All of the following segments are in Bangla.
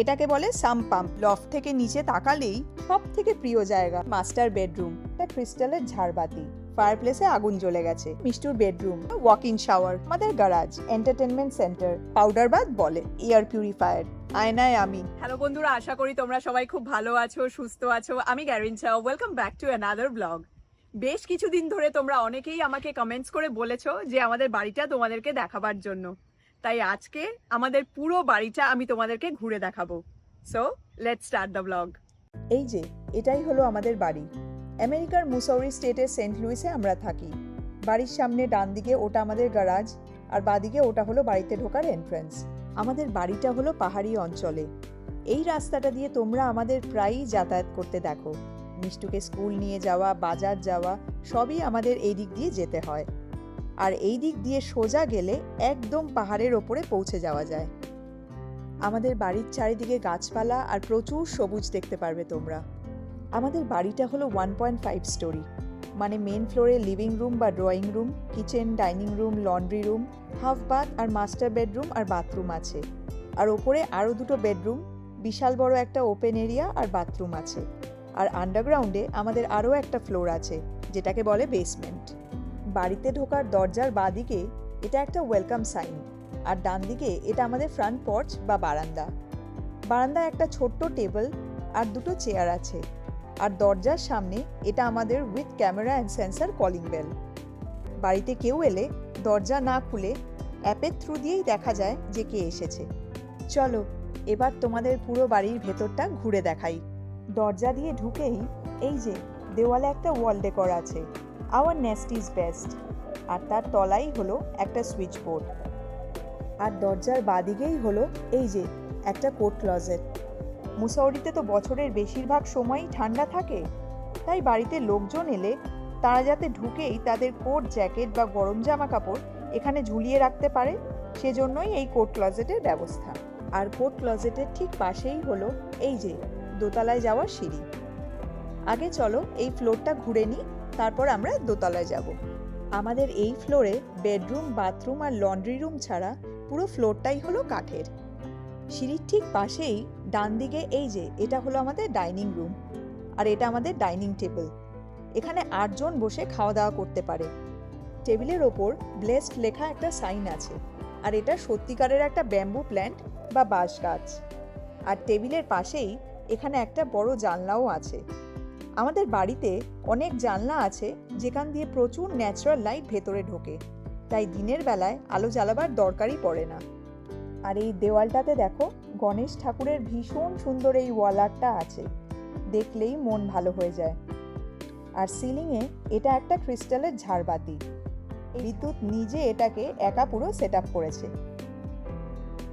এটাকে বলে সামপাম্প লফট থেকে নিচে তাকালেই সব থেকে প্রিয় জায়গা, মাস্টার বেডরুম। এটা ক্রিস্টালের ঝাড়বাতি। ফায়ারপ্লেসে আগুন জ্বলে গেছে। মিষ্টুর বেডরুম ওয়াক শাওয়ার আমাদের গ্যারাজ এন্টারটেনমেন্ট সেন্টার পাউডার বাদ বলে এয়ার পিউরিফায়ার আয়নায় আমি হ্যালো বন্ধুরা, আশা করি তোমরা সবাই খুব ভালো আছো, সুস্থ আছো। আমি গ্যারিন চাও welcome back to another blog বেশ কিছুদিন ধরে তোমরা অনেকেই আমাকে কমেন্টস করে বলেছ যে আমাদের বাড়িটা তোমাদেরকে দেখাবার জন্য। তাই আজকে আমাদের পুরো বাড়িটা আমি তোমাদেরকে ঘুরে দেখাবো। So let's start the blog এই যে, এটাই হলো আমাদের বাড়ি। আমেরিকার মুসৌরি স্টেটের সেন্ট লুইসে আমরা থাকি। বাড়ির সামনে ডান দিকে ওটা আমাদের গ্যারাজ আর বাদিকে ওটা হলো বাড়িতে ঢোকার এন্ট্রান্স আমাদের বাড়িটা হলো পাহাড়ি অঞ্চলে। এই রাস্তাটা দিয়ে তোমরা আমাদের প্রায়ই যাতায়াত করতে দেখো। মিষ্টুকে স্কুল নিয়ে যাওয়া, বাজার যাওয়া, সবই আমাদের এই দিক দিয়ে যেতে হয়। আর এই দিক দিয়ে সোজা গেলে একদম পাহাড়ের ওপরে পৌঁছে যাওয়া যায়। আমাদের বাড়ির চারিদিকে গাছপালা আর প্রচুর সবুজ দেখতে পারবে তোমরা। আমাদের বাড়িটা হলো ওয়ান পয়েন্ট ফাইভ স্টোরি মানে মেন ফ্লোরে লিভিং রুম বা drawing room kitchen dining room laundry room half bath আর মাস্টার বেডরুম আর বাথরুম আছে। আর ওপরে আরও দুটো বেডরুম বিশাল বড় একটা ওপেন এরিয়া আর বাথরুম আছে। আর আন্ডারগ্রাউন্ডে আমাদের আরও একটা ফ্লোর আছে, যেটাকে বলে বেসমেন্ট বাড়িতে ঢোকার দরজার বাদিকে এটা একটা ওয়েলকাম সাইন আর ডান দিকে এটা আমাদের ফ্রন্ট পর্চ বা বারান্দা। বারান্দায় একটা ছোট্ট টেবিল আর দুটো চেয়ার আছে, আর দরজার সামনে এটা আমাদের with camera and sensor calling bell বাড়িতে কেউ এলে দরজা না খুলে অ্যাপের থ্রু দিয়েই দেখা যায় যে কে এসেছে। চলো, এবার তোমাদের পুরো বাড়ির ভেতরটা ঘুরে দেখাই। দরজা দিয়ে ঢুকেই এই যে দেওয়ালে একটা ওয়াল ডেকর আছে। আওয়ার নেস্ট ইজ বেস্ট আর তার তলাই হলো একটা সুইচ বোর্ড আর দরজার বাদিকেই হলো এই যে একটা কোট ক্লজেট মুসৌরিতে তো বছরের বেশিরভাগ সময়ই ঠান্ডা থাকে। তাই বাড়িতে লোকজন এলে তারা যাতে ঢুকেই তাদের কোট জ্যাকেট বা গরম জামা কাপড় এখানে ঝুলিয়ে রাখতে পারে, সেজন্যই এই কোট ক্লজেটের ব্যবস্থা। আর কোট ক্লজেটের ঠিক পাশেই হলো এই যে দোতলায় যাওয়ার সিঁড়ি। আগে চলো এই ফ্লোরটা ঘুরে নিই। তারপর আমরা দোতলায় যাব। আমাদের এই ফ্লোরে বেডরুম বাথরুম আর লন্ড্রি রুম ছাড়া পুরো ফ্লোরটাই হলো কাঠের। সিঁড়ির ঠিক পাশেই ডান দিকে এই যে, এটা হলো আমাদের ডাইনিং রুম আর এটা আমাদের ডাইনিং টেবিল এখানে আটজন বসে খাওয়া দাওয়া করতে পারে। টেবিলের ওপর ব্লেসড লেখা একটা সাইন আছে আর এটা সত্যিকারের একটা ব্যাম্বু প্ল্যান্ট বা বাঁশ গাছ। আর টেবিলের পাশেই এখানে একটা বড় জানলাও আছে। আমাদের বাড়িতে অনেক জানলা আছে যেখান দিয়ে প্রচুর ন্যাচারাল লাইট ভেতরে ঢোকে। তাই দিনের বেলায় আলো জ্বালাবার দরকারই পড়ে না। আর এই দেওয়ালটাতে দেখো, গণেশ ঠাকুরের ভীষণ সুন্দর এই ওয়াল আর্টটা আছে। দেখলেই মন ভালো হয়ে যায়। আর সিলিংয়ে এটা একটা ক্রিস্টালের ঝাড়বাতি। বিদ্যুৎ নিজে এটাকে একা পুরো সেট করেছে।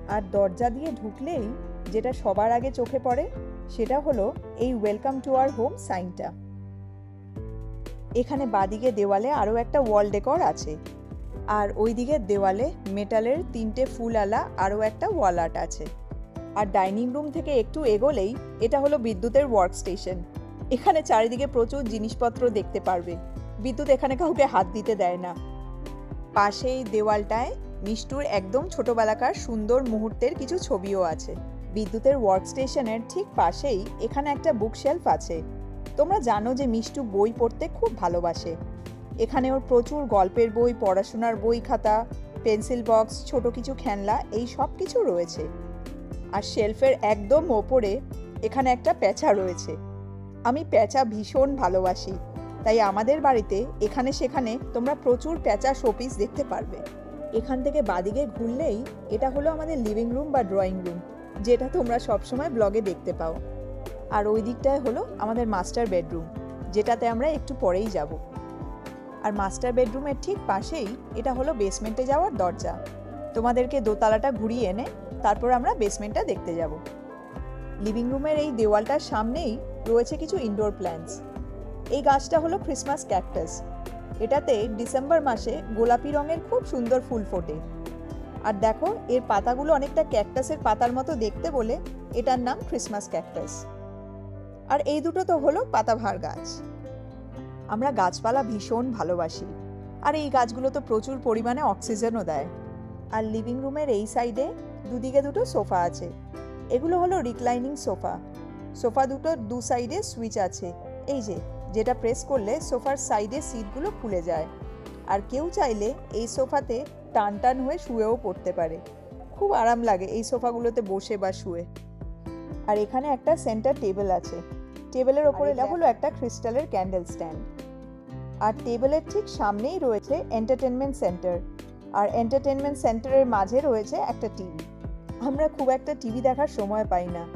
আর দরজা দিয়ে ঢুকলেই যেটা সবার আগে চোখে পড়ে সেটা হলো এই ওয়েলকাম টু আর হোম সাইনটা এখানে বাদিকে দেওয়ালে আরও একটা ওয়াল ডেকর আছে। আর ওই দিকের দেওয়ালে মেটালের তিনটে ফুল আলা আরও একটা ওয়াল আর্ট আছে। আর ডাইনিং রুম থেকে একটু এগোলেই এটা হলো বিদ্যুতের ওয়ার্ক স্টেশন এখানে চারিদিকে প্রচুর জিনিসপত্র দেখতে পারবে। বিদ্যুৎ এখানে কাউকে হাত দিতে দেয় না। পাশেই দেওয়ালটায় মিষ্টুর একদম ছোটবেলাকার সুন্দর মুহূর্তের কিছু ছবিও আছে। বিদ্যুতের ওয়ার্ক স্টেশনের ঠিক পাশেই এখানে একটা বুকশেলফ আছে। তোমরা জানো যে মিষ্টু বই পড়তে খুব ভালোবাসে। এখানে ওর প্রচুর গল্পের বই, পড়াশোনার বই খাতা, পেন্সিল বক্স, ছোট কিছু খেলনা, এই সব কিছু রয়েছে। আর শেলফের একদম ওপরে এখানে একটা প্যাঁচা রয়েছে। আমি প্যাঁচা ভীষণ ভালোবাসি, তাই আমাদের বাড়িতে এখানে সেখানে তোমরা প্রচুর প্যাঁচা শোপিস দেখতে পারবে। এখান থেকে বাদিকে ঘুরলেই এটা হলো আমাদের লিভিং রুম বা ড্রয়িং রুম। যেটা তোমরা সবসময় ব্লগে দেখতে পাও। আর ওই দিকটায় হলো আমাদের মাস্টার বেডরুম, যেটাতে আমরা একটু পরেই যাব। আর মাস্টার বেডরুমের ঠিক পাশেই এটা হলো বেসমেন্টে যাওয়ার দরজা। তোমাদেরকে দোতলাটা ঘুরিয়ে এনে তারপর আমরা বেসমেন্টটা দেখতে যাব। লিভিং রুমের এই দেওয়ালটার সামনেই রয়েছে কিছু ইনডোর প্ল্যান্টস এই গাছটা হলো ক্রিসমাস ক্যাকটাস এটাতে ডিসেম্বর মাসে গোলাপি রঙের খুব সুন্দর ফুল ফোটে। আর দেখো, এর পাতাগুলো অনেকটা ক্যাকটাসের পাতার মতো দেখতে বলে এটার নাম ক্রিসমাস ক্যাকটাস আর এই দুটো তো হলো পাতাভার গাছ। আমরা গাছপালা ভীষণ ভালোবাসি। আর এই গাছগুলো তো প্রচুর পরিমাণে অক্সিজেনও দেয়। আর লিভিং রুমের এই সাইডে দুদিকে দুটো সোফা আছে। এগুলো হলো রিক্লাইনিং সোফা। সোফা দুটো দু সাইডে সুইচ আছে। এই যে, যেটা প্রেস করলে সোফার সাইডে সিটগুলো খুলে যায়। আর কেউ চাইলে এই সোফাতে টান টান হয়ে শুয়েও পড়তে পারে। খুব আরাম লাগে এই সোফাগুলোতে বসে বা শুয়ে। আর এখানে একটা সেন্টার টেবিল আছে। টেবিলের ওপরে হলো একটা ক্রিস্টালের ক্যান্ডেল স্ট্যান্ড। আর টেবিলের ঠিক সামনেই রয়েছে এন্টারটেনমেন্ট সেন্টার। আর এন্টারটেনমেন্ট সেন্টারের মাঝে রয়েছে একটা টিভি। আমরা খুব একটা টিভি দেখার সময় পাই না।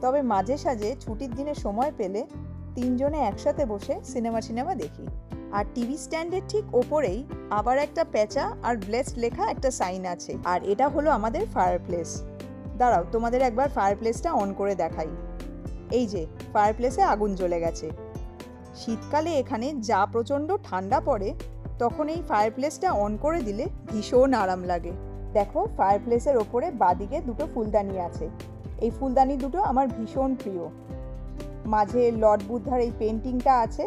তবে মাঝে সাঝে ছুটির দিনে সময় পেলে তিনজনে একসাথে বসে সিনেমা সিনেমা দেখি। আর টিভি স্ট্যান্ডের ঠিক ওপরেই আবার একটা পেঁচা আর ব্লেসড লেখা একটা সাইন আছে। আর এটা হলো আমাদের ফায়ার প্লেস দাঁড়াও, তোমাদের একবার ফায়ার প্লেসটা অন করে দেখাই। এই যে ফায়ার প্লেসে আগুন জ্বলে গেছে। শীতকালে এখানে যা প্রচণ্ড ঠান্ডা পড়ে, তখন এই ফায়ার প্লেসটা অন করে দিলে ভীষণ আরাম লাগে। দেখো ফায়ার প্লেসের ওপরে বাদিকে দুটো ফুলদানি আছে। এই ফুলদানি দুটো আমার ভীষণ প্রিয়। মাঝে লর্ড বুদ্ধার এই পেন্টিংটা আছে।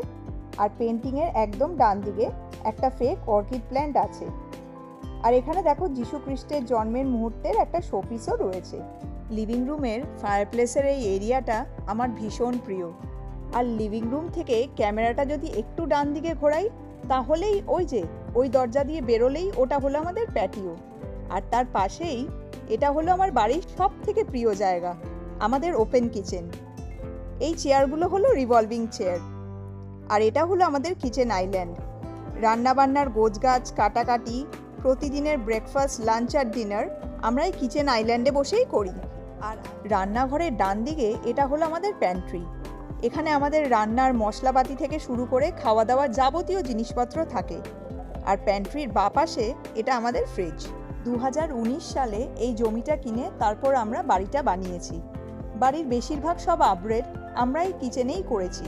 আর পেন্টিংয়ের একদম ডান দিকে একটা ফেক অর্কিড প্ল্যান্ট আছে। আর এখানে দেখো যীশু খ্রিস্টের জন্মের মুহূর্তের একটা শোপিসও রয়েছে। লিভিং রুমের ফায়ারপ্লেসের এই এরিয়াটা আমার ভীষণ প্রিয়। আর লিভিং রুম থেকে ক্যামেরাটা যদি একটু ডান দিকে ঘোরাই, তাহলেই ওই যে, ওই দরজা দিয়ে বেরোলেই ওটা হলো আমাদের প্যাটিও আর তার পাশেই এটা হলো আমার বাড়ির সব থেকে প্রিয় জায়গা, আমাদের ওপেন কিচেন এই চেয়ারগুলো হলো রিভলভিং চেয়ার আর এটা হলো আমাদের কিচেন আইল্যান্ড রান্নাবান্নার গোছগাছ, কাটাকাটি, প্রতিদিনের ব্রেকফাস্ট লাঞ্চ আর ডিনার আমরা এই কিচেন আইল্যান্ডে বসেই করি। আর রান্নাঘরের ডান দিকে এটা হলো আমাদের প্যান্ট্রি এখানে আমাদের রান্নার মশলাপাতি থেকে শুরু করে খাওয়া দাওয়ার যাবতীয় জিনিসপত্র থাকে। আর প্যান্ট্রির বা পাশে এটা আমাদের ফ্রিজ দু হাজার উনিশ সালে এই জমিটা কিনে তারপর আমরা বাড়িটা বানিয়েছি। বাড়ির বেশিরভাগ সব আপগ্রেড আমরা এই কিচেনেই করেছি।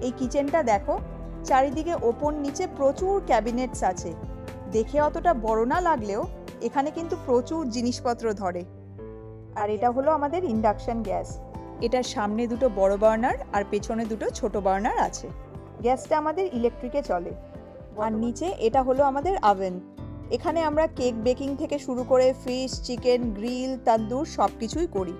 এই কিচেনটা দেখো। চারিদিকে ওপর নিচে প্রচুর ক্যাবিনেটস আছে। দেখে অতটা বড় না লাগলেও এখানে কিন্তু প্রচুর জিনিসপত্র ধরে। আর এটা হলো আমাদের ইন্ডাকশন গ্যাস। এটার সামনে দুটো বড় বার্নার আর পেছনে দুটো ছোট বার্নার আছে। গ্যাসটা আমাদের ইলেকট্রিকে চলে। আর নিচে এটা হলো আমাদের আভেন এখানে আমরা কেক বেকিং থেকে শুরু করে ফিশ, চিকেন, গ্রিল, তান্দুর সব কিছুই করি।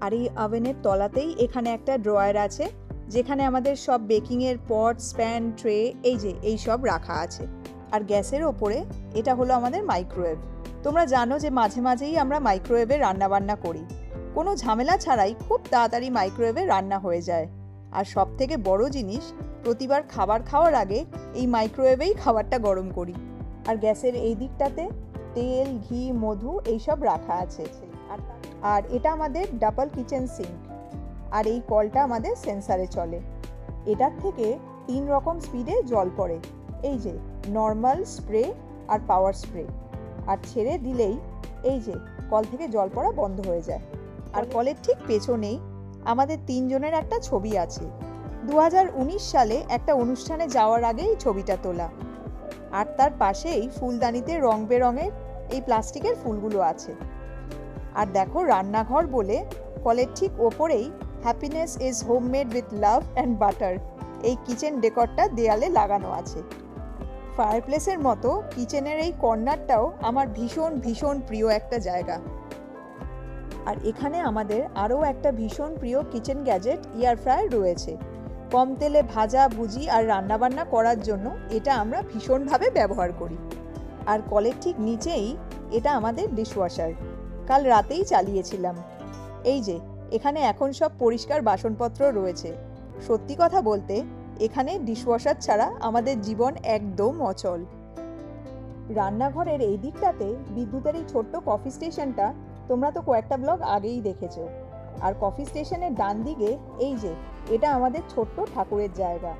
আর এই আভেনের তলাতেই এখানে একটা ড্রয়ার আছে। যেখানে আমাদের সব বেকিংয়ের পট স্প্যান ট্রে এই যে, এই সব রাখা আছে। আর গ্যাসের ওপরে এটা হলো আমাদের মাইক্রোওয়েভ তোমরা জানো যে মাঝে মাঝেই আমরা মাইক্রোওয়েভে রান্নাবান্না করি। কোনো ঝামেলা ছাড়াই খুব তাড়াতাড়ি মাইক্রোওয়েভে রান্না হয়ে যায়। আর সব থেকে বড় জিনিস, প্রতিবার খাবার খাওয়ার আগে এই মাইক্রোওয়েভেই খাবারটা গরম করি। আর গ্যাসের এই দিকটাতে তেল, ঘি, মধু এইসব রাখা আছে। আর এটা আমাদের ডাবল কিচেন সিঙ্ক আর এই কলটা আমাদের সেন্সারে চলে। এটার থেকে তিন রকম স্পিডে জল পড়ে। এই যে নর্মাল স্প্রে আর পাওয়ার স্প্রে আর ছেড়ে দিলেই এই যে, কল থেকে জল পড়া বন্ধ হয়ে যায়। আর কলের ঠিক পেছনেই আমাদের তিনজনের একটা ছবি আছে। দু হাজার উনিশ সালে একটা অনুষ্ঠানে যাওয়ার আগে এই ছবিটা তোলা। আর তার পাশেই ফুলদানিতে রং বেরঙের এই প্লাস্টিকের ফুলগুলো আছে। আর দেখো রান্নাঘর বলে কলের ঠিক ওপরেই happiness is homemade with love and butter এই কিচেন ডেকরটা দেয়ালে লাগানো আছে। ফায়ারপ্লেসের মতো কিচেনের এই কর্নারটাও আমার ভীষণ ভীষণ প্রিয় একটা জায়গা। আর এখানে আমাদের আরও একটা ভীষণ প্রিয় কিচেন গ্যাজেট এয়ার ফ্রায়ার রয়েছে। কম তেলে ভাজা, ভুজি আর রান্নাবান্না করার জন্য এটা আমরা ভীষণভাবে ব্যবহার করি। আর কলের ঠিক নিচেই এটা আমাদের ডিশওয়াশার কাল রাতেই চালিয়েছিলাম। এই যে এখানে এখন সব পরিষ্কার বাসনপত্র রয়েছে। সত্যি কথা বলতে, এখানে ডিশওয়াশার ছাড়া আমাদের জীবন একদম অচল। রান্নাঘরের এই দিকটাতে বিদ্যুতের এই ছোট্ট কফি স্টেশনটা তোমরা তো কয়েকটা ব্লগ আগেই দেখেছ। আর কফি স্টেশনের ডান দিকে এই যে, এটা আমাদের ছোট্ট ঠাকুরের জায়গা।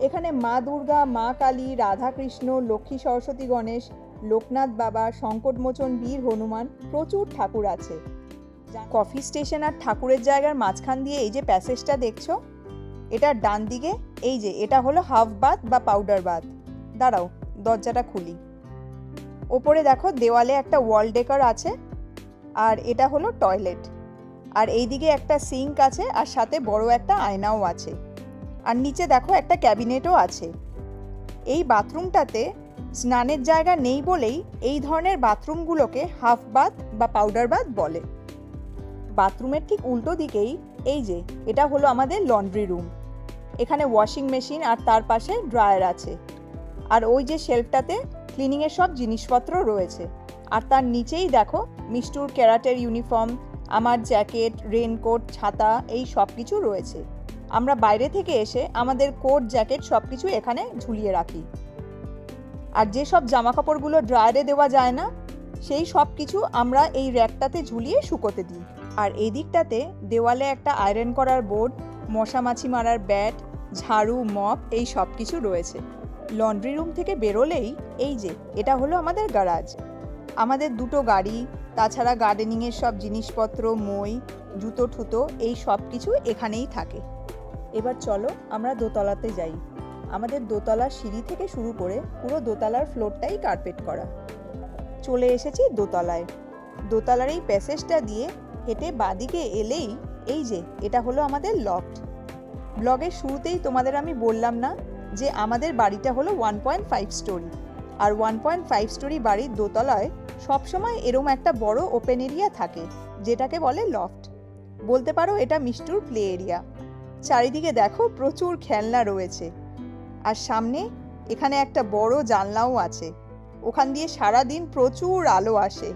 এখানে মা দুর্গা, মা কালী রাধা কৃষ্ণ লক্ষ্মী সরস্বতী গণেশ, লোকনাথ বাবা সংকটমোচন বীর হনুমান প্রচুর ঠাকুর আছে। কফি স্টেশন আর ঠাকুরের জায়গার মাঝখান দিয়ে এই যে প্যাসেজটা দেখছ? এটার ডান দিকে, এই যে এটা হলো হাফ বাথ বা পাউডার বাথ। দাঁড়াও, দরজাটা খুলি। ওপরে দেখো দেওয়ালে একটা ওয়াল ডেকার আছে, আর এটা হলো টয়লেট। আর এইদিকে একটা সিঙ্ক আছে, আর সাথে বড় একটা আয়নাও আছে। আর নিচে দেখো একটা ক্যাবিনেটও আছে। এই বাথরুমটাতে স্নানের জায়গা নেই বলেই এই ধরনের বাথরুমগুলোকে হাফ বাথ বা পাউডার বাথ বলে। বাথরুমের ঠিক উল্টো দিকেই এই যে, এটা হলো আমাদের লন্ড্রি রুম এখানে ওয়াশিং মেশিন আর তার পাশে ড্রায়ার আছে। আর ওই যে শেলফটাতে ক্লিনিংয়ের সব জিনিসপত্র রয়েছে। আর তার নিচেই দেখো, মিষ্টুর ক্যারাটের ইউনিফর্ম আমার জ্যাকেট রেনকোট ছাতা, এই সব কিছু রয়েছে। আমরা বাইরে থেকে এসে আমাদের কোট জ্যাকেট সব কিছু এখানে ঝুলিয়ে রাখি। আর যেসব জামা কাপড়গুলো ড্রায়ারে দেওয়া যায় না, সেই সব কিছু আমরা এই র্যাকটাতে ঝুলিয়ে শুকোতে দিই। আর এই দিকটাতে দেওয়ালে একটা আয়রন করার বোর্ড মশা মাছি মারার ব্যাট ঝাড়ু মপ এই সব কিছু রয়েছে। লন্ড্রি রুম থেকে বেরোলেই এই যে, এটা হলো আমাদের গ্যারাজ আমাদের দুটো গাড়ি, তাছাড়া গার্ডেনিংয়ের সব জিনিসপত্র, মই, জুতো, ঠুতো, এই সব কিছু এখানেই থাকে। এবার চলো আমরা দোতলাতে যাই। আমাদের দোতলার সিঁড়ি থেকে শুরু করে পুরো দোতলার ফ্লোরটাই কার্পেট করা। চলে এসেছি দোতলায়। দোতলার এই প্যাসেজটা দিয়ে হেঁটে বাদিকে এলেই এই যে, এটা হলো আমাদের লফট ব্লগের শুরুতেই তোমাদের আমি বললাম না যে আমাদের বাড়িটা হলো ওয়ান পয়েন্ট ফাইভ স্টোরি আর ওয়ান পয়েন্ট ফাইভ স্টোরি বাড়ির দোতলায় সবসময় এরম একটা বড় ওপেন এরিয়া থাকে, যেটাকে বলে লফট বলতে পারো এটা মিষ্টুর প্লে এরিয়া চারিদিকে দেখো প্রচুর খেলনা রয়েছে। আর সামনে এখানে একটা বড় জানলাও আছে। ওখান দিয়ে সারা দিন প্রচুর আলো আসে।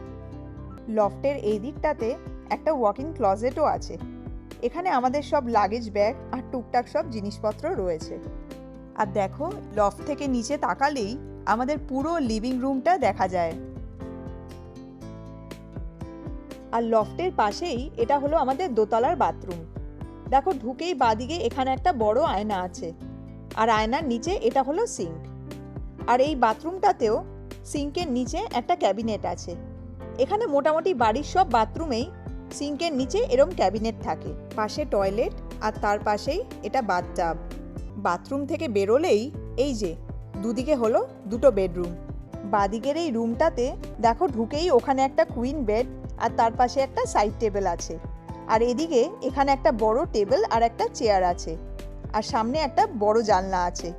লফটের এই দিকটাতে একটা ওয়াকিং ক্লজেটও আছে। এখানে আমাদের সব লাগেজ ব্যাগ আর টুকটাক সব জিনিসপত্র রয়েছে। আর দেখো লফট থেকে নিচে তাকালেই আমাদের পুরো লিভিং রুমটা দেখা যায়। আর লফটের পাশেই এটা হলো আমাদের দোতলার বাথরুম দেখো, ঢুকেই বাদিকে এখানে একটা বড় আয়না আছে। আর আয়নার নিচে এটা হলো সিঙ্ক আর এই বাথরুমটাতেও সিঙ্কের নিচে একটা ক্যাবিনেট আছে। এখানে মোটামুটি বাড়ির সব বাথরুমেই সিঙ্কের নিচে এরম ক্যাবিনেট থাকে। পাশে টয়লেট আর তার পাশেই এটা বাথটাব। বাথরুম থেকে বেরোলেই এই যে, দুদিকে হলো দুটো বেডরুম। বাদিকের এই রুমটাতে দেখো ঢুকেই ওখানে একটা কুইন বেড আর তার পাশে একটা সাইড টেবিল আছে। আর এদিকে এখানে একটা বড় টেবিল আর একটা চেয়ার আছে। আর সামনে একটা বড় জানলা আছে।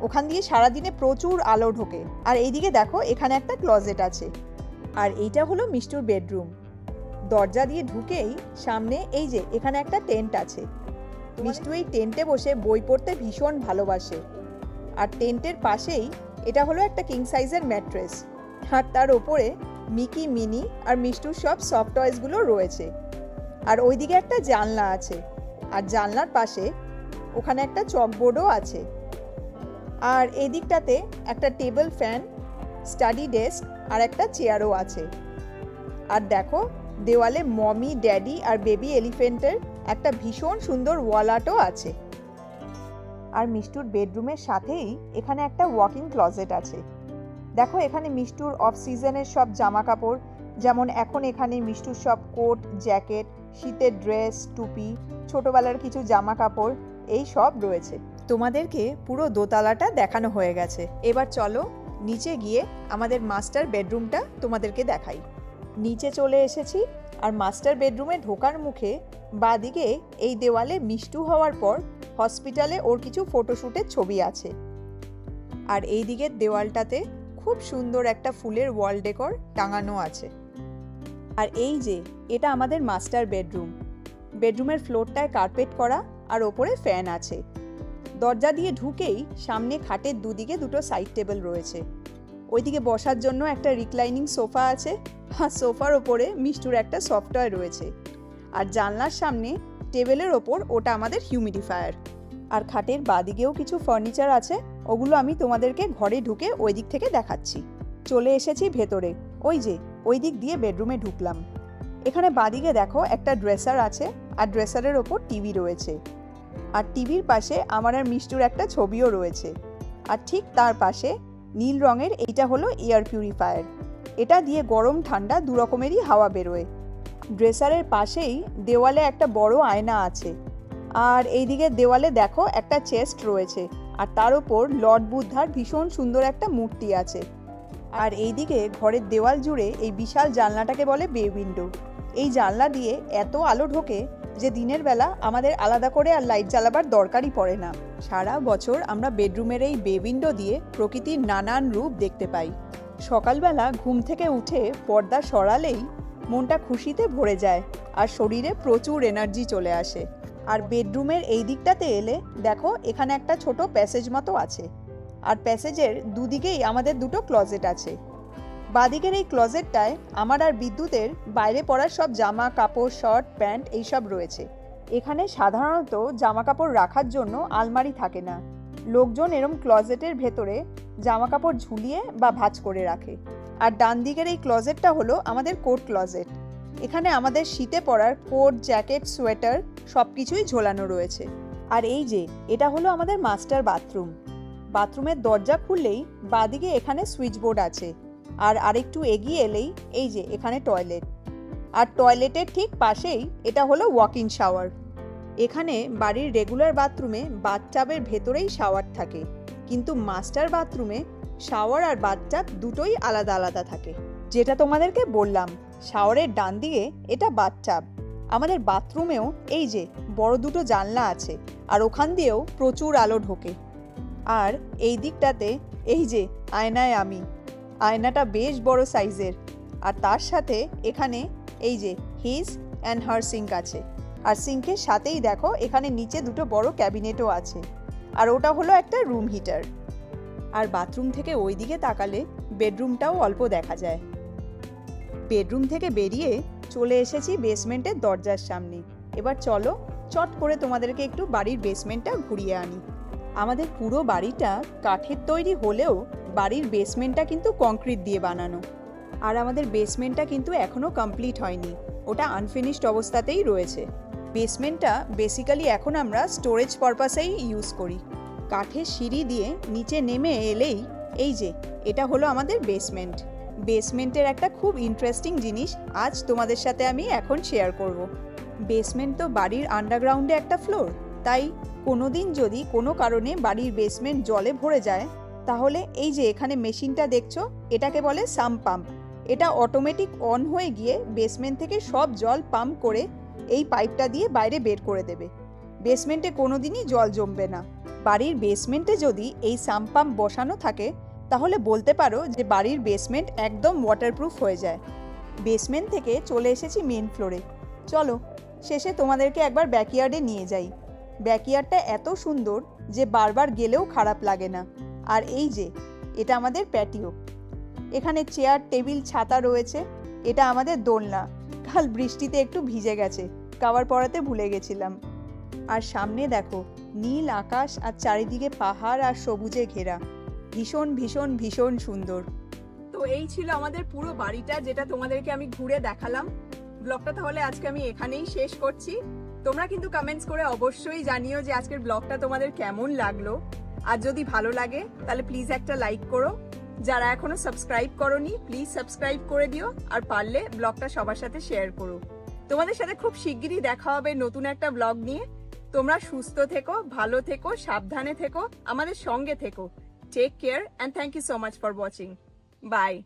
ওখান দিয়ে সারাদিনে প্রচুর আলো ঢোকে। আর এইদিকে দেখো এখানে একটা ক্লজেট আছে। আর এইটা হলো মিষ্টুর বেডরুম দরজা দিয়ে ঢুকেই সামনে এই যে এখানে একটা টেন্ট আছে। মিষ্টু এই টেন্টে বসে বই পড়তে ভীষণ ভালোবাসে। আর টেন্টের পাশেই এটা হলো একটা কিং সাইজের ম্যাট্রেস আর তার ওপরে মিকি মিনি আর মিষ্টুর সব সফট টয়েসগুলো রয়েছে। আর ওইদিকে একটা জানলা আছে। আর জানলার পাশে ওখানে একটা চকবোর্ডও আছে। আর এই দিকটাতে একটা টেবিল ফ্যান স্টাডি ডেস্ক আর একটা চেয়ারও আছে। আর দেখো দেওয়ালে মমি, ড্যাডি আর বেবি এলিফেন্টের একটা ভীষণ সুন্দর ওয়াল আর্টও আছে। আর মিষ্টুর বেডরুমের সাথেই এখানে একটা ওয়াকিং ক্লজেট আছে। দেখো এখানে মিষ্টুর অফ সিজনের সব জামা কাপড় যেমন এখন এখানে মিষ্টুর সব কোট, জ্যাকেট, শীতের ড্রেস টুপি, ছোটবেলার কিছু জামা কাপড় এই সব রয়েছে। তোমাদেরকে পুরো দোতলাটা দেখানো হয়ে গেছে। এবার চলো নিচে গিয়ে আমাদের মাস্টার বেডরুমটা তোমাদেরকে দেখাই। নিচে চলে এসেছি আর মাস্টার বেডরুমে ঢোকার মুখে বাদিকে এই দেওয়ালে মিষ্টু হওয়ার পর হসপিটালে ওর কিছু ফটোশ্যুটের ছবি আছে। আর এই দিকের দেওয়ালটাতে খুব সুন্দর একটা ফুলের ওয়াল ডেকর টাঙানো আছে। আর এই যে, এটা আমাদের মাস্টার বেডরুম। বেডরুমের ফ্লোরটায় কার্পেট করা আর ওপরে ফ্যান আছে। দরজা দিয়ে ঢুকেই সামনে খাটের দুদিকে দুটো সাইড টেবিল রয়েছে। ওইদিকে বসার জন্য একটা রিক্লাইনিং সোফা আছে। আর সোফার ওপরে মিষ্টুর একটা সফটওয়্যার রয়েছে। আর জানলার সামনে টেবিলের ওপর ওটা আমাদের হিউমিডিফায়ার আর খাটের বাদিকেও কিছু ফার্নিচার আছে। ওগুলো আমি তোমাদেরকে ঘরে ঢুকে ওই দিক থেকে দেখাচ্ছি। চলে এসেছি ভেতরে। ওই যে ওই দিক দিয়ে বেডরুমে ঢুকলাম। এখানে বাদিকে দেখো একটা ড্রেসার আছে। আর ড্রেসারের ওপর টিভি রয়েছে। আর টিভির পাশে আমার আর মিষ্টুর একটা ছবিও রয়েছে। আর ঠিক তার পাশে নীল রঙের এইটা হলো এয়ার পিউরিফায়ার। এটা দিয়ে গরম, ঠান্ডা দু রকমেরই হাওয়া বেরোয়। ড্রেসারের পাশেই দেওয়ালে একটা বড় আয়না আছে। আর এইদিকে দেওয়ালে দেখো একটা চেস্ট রয়েছে। আর তার উপর লর্ড বুদ্ধার ভীষণ সুন্দর একটা মূর্তি আছে। আর এইদিকে ঘরের দেওয়াল জুড়ে এই বিশাল জানলাটাকে বলে বে উইন্ডো। এই জানলা দিয়ে এত আলো ঢোকে যে দিনের বেলা আমাদের আলাদা করে আর লাইট জ্বালাবার দরকারই পড়ে না। সারা বছর আমরা বেডরুমের এই বে উইন্ডো দিয়ে প্রকৃতির নানান রূপ দেখতে পাই। সকালবেলা ঘুম থেকে উঠে পর্দা সরালেই মনটা খুশিতে ভরে যায় আর শরীরে প্রচুর এনার্জি চলে আসে। আর বেডরুমের এই দিকটাতে এলে দেখো এখানে একটা ছোট প্যাসেজ মতো আছে। আর প্যাসেজের দুদিকেই আমাদের দুটো ক্লজেট আছে। বাদিকের এই ক্লজেটটায় আমার আর বিদ্যুতের বাইরে পরার সব জামা, কাপড় শার্ট প্যান্ট এইসব রয়েছে। এখানে সাধারণত জামা কাপড় রাখার জন্য আলমারি থাকে না। লোকজন এরম ক্লজেটের ভেতরে জামা কাপড় ঝুলিয়ে বা ভাঁজ করে রাখে। আর ডান দিকের এই ক্লজেটটা হলো আমাদের কোট ক্লজেট এখানে আমাদের শীতে পরার কোট জ্যাকেট সোয়েটার সব কিছুই ঝোলানো রয়েছে। আর এই যে, এটা হলো আমাদের মাস্টার বাথরুম বাথরুমের দরজা খুললেই বাদিকে এখানে সুইচ বোর্ড আছে। আর আরেকটু এগিয়ে এলেই এই যে এখানে টয়লেট আর টয়লেটের ঠিক পাশেই এটা হলো ওয়াক শাওয়ার এখানে বাড়ির রেগুলার বাথরুমে বাথটাবের ভেতরেই শাওয়ার থাকে। কিন্তু মাস্টার বাথরুমে শাওয়ার আর বাথটাব দুটোই আলাদা আলাদা থাকে। যেটা তোমাদেরকে বললাম শাওয়ারের ডান দিকে এটা বাথটাব আমাদের বাথরুমেও এই যে বড় দুটো জানলা আছে, আর ওখান দিয়েও প্রচুর আলো ঢোকে। আর এই দিকটাতে এই যে আয়নায় আমি। আয়নাটা বেশ বড় সাইজের। আর তার সাথে এখানে এই যে হিজ অ্যান্ড হার সিঙ্ক আছে। আর সিঙ্কের সাথেই দেখো এখানে নিচে দুটো বড় ক্যাবিনেটও আছে। আর ওটা হলো একটা রুম হিটার আর বাথরুম থেকে ওই দিকে তাকালে বেডরুমটাও অল্প দেখা যায়। বেডরুম থেকে বেরিয়ে চলে এসেছি বেসমেন্টের দরজার সামনে। এবার চলো চট করে তোমাদেরকে একটু বাড়ির বেসমেন্টটা ঘুরিয়ে আনি। আমাদের পুরো বাড়িটা কাঠের তৈরি হলেও বাড়ির বেসমেন্টটা কিন্তু কংক্রিট দিয়ে বানানো। আর আমাদের বেসমেন্টটা কিন্তু এখনও কমপ্লিট হয়নি। ওটা আনফিনিশড অবস্থাতেই রয়েছে। বেসমেন্টটা বেসিক্যালি এখন আমরা স্টোরেজ পারপাসেই ইউজ করি। কাঠের সিঁড়ি দিয়ে নিচে নেমে এলেই এই যে, এটা হলো আমাদের বেসমেন্ট বেসমেন্টের একটা খুব ইন্টারেস্টিং জিনিস আজ তোমাদের সাথে আমি এখন শেয়ার করব। বেসমেন্ট তো বাড়ির আন্ডারগ্রাউন্ডে একটা ফ্লোর তাই কোনো দিন যদি কোনো কারণে বাড়ির বেসমেন্ট জলে ভরে যায় তাহলে এই যে এখানে মেশিনটা দেখছ, এটাকে বলে সাম পাম্প এটা অটোমেটিক অন হয়ে গিয়ে বেসমেন্ট থেকে সব জল পাম্প করে এই পাইপটা দিয়ে বাইরে বের করে দেবে। বেসমেন্টে কোনো দিনই জল জমবে না। বাড়ির বেসমেন্টে যদি এই সাম পাম্প বসানো থাকে, তাহলে বলতে পারো যে বাড়ির বেসমেন্ট একদম ওয়াটারপ্রুফ হয়ে যায়। বেসমেন্ট থেকে চলে এসেছি মেন ফ্লোরে চলো, শেষে তোমাদেরকে একবার ব্যাকইয়ার্ডে নিয়ে যাই। ব্যাকইয়ার্ডটা এত সুন্দর যে বারবার গেলেও খারাপ লাগে না। আর এই যে, এটা আমাদের প্যাটিও এখানে চেয়ার টেবিল ছাতা রয়েছে। এটা আমাদের দোলনা। কাল বৃষ্টিতে একটু ভিজে গেছে। কাবার পড়াতে ভুলে গেছিলাম। আর সামনে দেখো, নীল আকাশ আর চারিদিকে পাহাড় আর সবুজে ঘেরা। ভীষণ ভীষণ ভীষণ সুন্দর। তো এই ছিল আমাদের পুরো বাড়িটা, যেটা তোমাদেরকে আমি ঘুরে দেখালাম। ব্লগটা তাহলে আজকে আমি এখানেই শেষ করছি। তোমরা কিন্তু কমেন্টস করে অবশ্যই জানিও যে আজকের ব্লগটা তোমাদের কেমন লাগল। আর যদি ভালো লাগে, তাহলে প্লিজ একটা লাইক করো। যারা এখনও সাবস্ক্রাইব করনি প্লিজ সাবস্ক্রাইব করে দিও আর পারলে ব্লগটা সবার সাথে শেয়ার করো। তোমাদের সাথে খুব শিগগিরই দেখা হবে নতুন একটা ব্লগ নিয়ে। তোমরা সুস্থ থেকো, ভালো থেকো, সাবধানে থেকো, আমাদের সঙ্গে থেকো। Take care and thank you so much for watching bye